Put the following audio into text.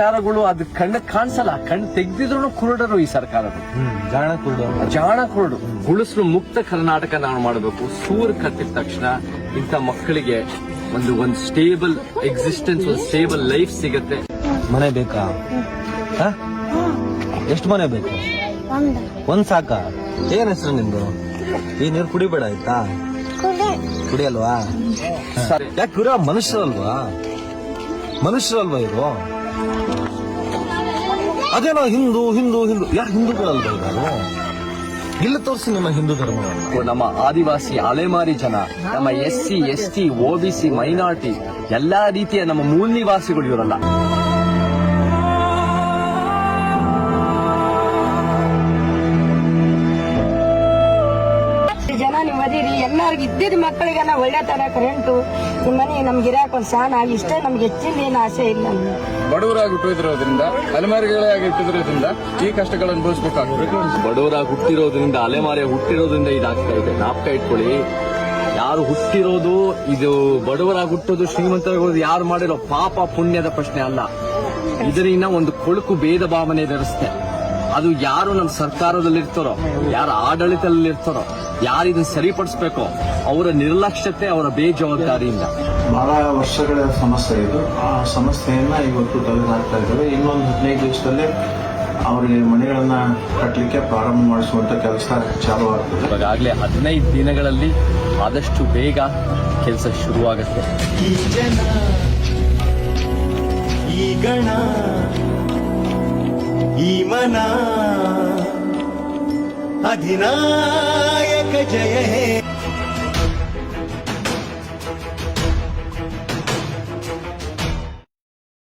ಸರ್ಕಾರಗಳು ಅದು ಕಣ್ಣ ಕಾಣಿಸಲ್ಲ ಕಣ್ ತೆಗ್ದಿದ್ರು ಕುರುಡರು ಈ ಸರ್ಕಾರಗಳು. ಜಾಣ ಕುರುಡು. ಜಾಣ ಕುರುಡು. ಉಳಿಸಲು ಮುಕ್ತ ಕರ್ನಾಟಕ ನಾವು ಮಾಡಬೇಕು. ಸೂರ್ ಕಟ್ಟಿದ ತಕ್ಷಣ ಇಂಥ ಮಕ್ಕಳಿಗೆ ಒಂದು ಒಂದು ಸ್ಟೇಬಲ್ ಎಕ್ಸಿಸ್ಟೆನ್ಸ್ ಒಂದು ಸ್ಟೇಬಲ್ ಲೈಫ್ ಸಿಗತ್ತೆ. ಮನೆ ಬೇಕಾ? ಎಷ್ಟು ಮನೆ ಬೇಕು? ಒಂದು ಸಾಕ? ಏನ್ ಹೆಸರು ನಿಮ್ದು? ಈ ನೀರು ಕುಡಿಬೇಡ ಆಯ್ತಾ? ಕುಡಿ ಕುಡಿಯಲ್ವಾ. ಯಾಕೆ ಮನುಷ್ಯರಲ್ವಾ? ಮನುಷ್ಯರಲ್ವಾ ಇವರು? ಅದೇನೋ ಹಿಂದೂ ಹಿಂದೂ ಹಿಂದೂ. ಯಾರು ಹಿಂದೂಗಳಲ್ಲ ಇವರು ಇಲ್ಲ ತೋರಿಸಿ ನಿಮ್ಮ ಹಿಂದೂ ಧರ್ಮವನ್ನು. ನಮ್ಮ ಆದಿವಾಸಿ ಅಲೆಮಾರಿ ಜನ, ನಮ್ಮ S C S T O B C, minority, ಎಲ್ಲಾ ರೀತಿಯ ನಮ್ಮ ಮೂಲ ನಿವಾಸಿಗಳು ಇವರಲ್ಲ. ನೀವು ಅದೀರಿ ಎಲ್ಲರಿಗೂ ಇದ್ದಿದ್ದ ಮಕ್ಕಳಿಗೆಲ್ಲ ನಾವು ಒಳ್ಳೆ ತರ ಕರೆಂಟು. ನಿಮ್ಮ ಮನೆ ನಮ್ಗೆ ಇರಾಕ ಒಂದ್ ಆಗಿ ಇಷ್ಟೇ ನಮ್ಗೆ ಹೆಚ್ಚಿನ ಏನು ಆಸೆ ಇಲ್ಲ ಬಡವರಾಗಿ ಹುಟ್ಟಿರೋದ್ರಿಂದ ಅಲೆಮಾರಿಗಳಾಗಿ ಹುಟ್ಟಿರೋದ್ರಿಂದ ಈ ಕಷ್ಟಗಳನ್ನು ಅನುಭವಿಸ್ಬೇಕಾಗ್ತದೆ. ಬಡವರಾಗಿ ಹುಟ್ಟಿರೋದ್ರಿಂದ ಅಲೆಮಾರಿ ಹುಟ್ಟಿರೋದ್ರಿಂದ ಇದಾಗ್ತಾ ಇದೆ. ನಾಪ್ಕ ಇಟ್ಕೊಳ್ಳಿ. ಯಾರು ಹುಟ್ಟಿರೋದು ಇದು ಬಡವರಾಗಿ ಹುಟ್ಟೋದು ಶ್ರೀಮಂತರಾಗೋದು ಯಾರು ಮಾಡಿರೋ ಪಾಪ ಪುಣ್ಯದ ಪ್ರಶ್ನೆ ಅಲ್ಲ. ಇದರಿಂದ ಒಂದು ಕೊಳುಕು ಭೇದ ಭಾವನೆ ಅದು ಯಾರು ನಮ್ಮ ಸರ್ಕಾರದಲ್ಲಿರ್ತಾರೋ ಯಾರ ಯಾರು ಆಡಳಿತದಲ್ಲಿ ಇರ್ತಾರೋ ಯಾರು ಇದನ್ನ ಸರಿಪಡಿಸ್ಬೇಕೋ ಅವರ ನಿರ್ಲಕ್ಷ್ಯತೆ ಅವರ ಬೇಜವಾಬ್ದಾರಿಯಿಂದ. ಬಹಳ ವರ್ಷಗಳ ಸಮಸ್ಯೆ ಇದು. ಆ ಸಮಸ್ಯೆಯನ್ನ ಇವತ್ತು ತೆಗೆದುಹಾಕ್ತಾ ಇದ್ದಾರೆ ಇನ್ನೊಂದು ಹದಿನೈದು ದಿವಸದಲ್ಲಿ ಅವರಿಗೆ ಮನೆಗಳನ್ನ ಕಟ್ಟಲಿಕ್ಕೆ ಪ್ರಾರಂಭ ಮಾಡಿಸುವಂತ ಕೆಲಸ ಚಾಲು ಆಗ್ತದೆ. ಇವಾಗಲೇ ಹದಿನೈದು ದಿನಗಳಲ್ಲಿ ಆದಷ್ಟು ಬೇಗ ಕೆಲಸ ಶುರುವಾಗುತ್ತೆ. ಈ ಗಣ ಈ ಮನ ಅಧಿನಾಯಕ जय हे